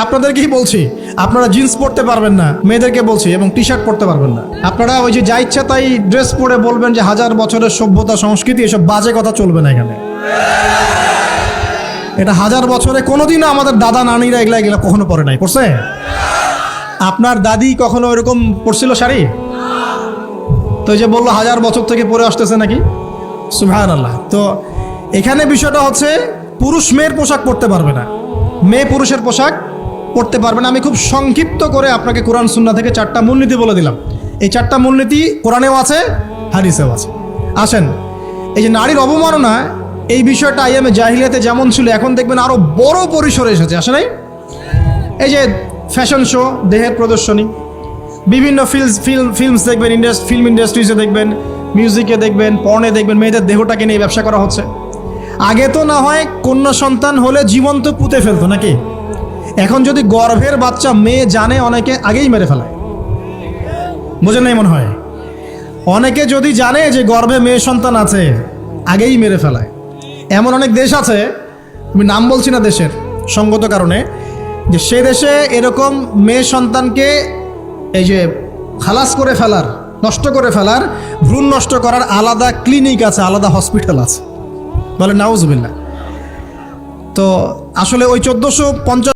আপনাদেরকেই বলছি, আপনারা জিন্স পরতে পারবেন না, মেয়েদেরকে বলছি এবং টি শার্ট পরতে পারবেন না। আপনারা ওই যে যা ইচ্ছা তাই ড্রেস পরে বলবেন যে হাজার বছরের সভ্যতা, সংস্কৃতি, এসব বাজে কথা চলবে না এখানে। এটা হাজার বছরে কোনোদিনও আমাদের দাদা, নানিরা এগুলা এগুলা কখনো পরে নাই, পড়ছে? আপনার দাদি কখনো এরকম পরছিল শাড়ি? তো যে বলল হাজার বছর থেকে পরে আসতেছে নাকি? সুহান আল্লাহ তো এখানে বিষয়টা হচ্ছে, পুরুষ মেয়ের পোশাক পরতে পারবে না। মেয়ে পুরুষের পোশাক পরতে পারবে না। আমি খুব সংক্ষিপ্ত করে আপনাকে কোরআন সুন্না থেকে চারটা মূলনীতি বলে দিলাম। এই চারটা মূলনীতি কোরআনেও আছে, হাদিসেও আছে। আসেন, এই যে নারীর অবমাননা এই বিষয়টা আইএমএ জাহিলিয়াতে যেমন ছিল, এখন দেখবেন আরও বড় পরিসরে এসেছে। আসে নাই? এই যে ফ্যাশন শো, দেহের প্রদর্শনী, বিভিন্ন ফিল্ম ফিল্ম ফিল্মস দেখবেন ইন্ডাস্ট ফিল্ম ইন্ডাস্ট্রিজে দেখবেন, মিউজিকে দেখবেন, পর্নে দেখবেন, মেয়েদের দেহটাকে নিয়ে ব্যবসা করা হচ্ছে। আগে তো না হয় কন্যা সন্তান হলে জীবন্ত পুঁতে ফেলতো নাকি? এখন যদি গর্ভের বাচ্চা মেয়ে জানে, অনেকে আগেই মেরে ফেলায় বোঝেন নাই মনে হয়? অনেকে যদি জানে যে গর্ভে মেয়ে সন্তান আছে, আগেই মেরে ফেলায়। এমন অনেক দেশ আছে, আমি নাম বলছি না দেশের, সঙ্গত কারণে, যে সে দেশে এরকম মেয়ে সন্তানকে এই যে খালাস করে ফেলার, নষ্ট করে ফেলার, ভ্রূণ নষ্ট করার আলাদা ক্লিনিক আছে, আলাদা হসপিটাল আছে। বলে নাউজবিল্লা তো আসলে ওই চোদ্দোশো পঞ্চাশ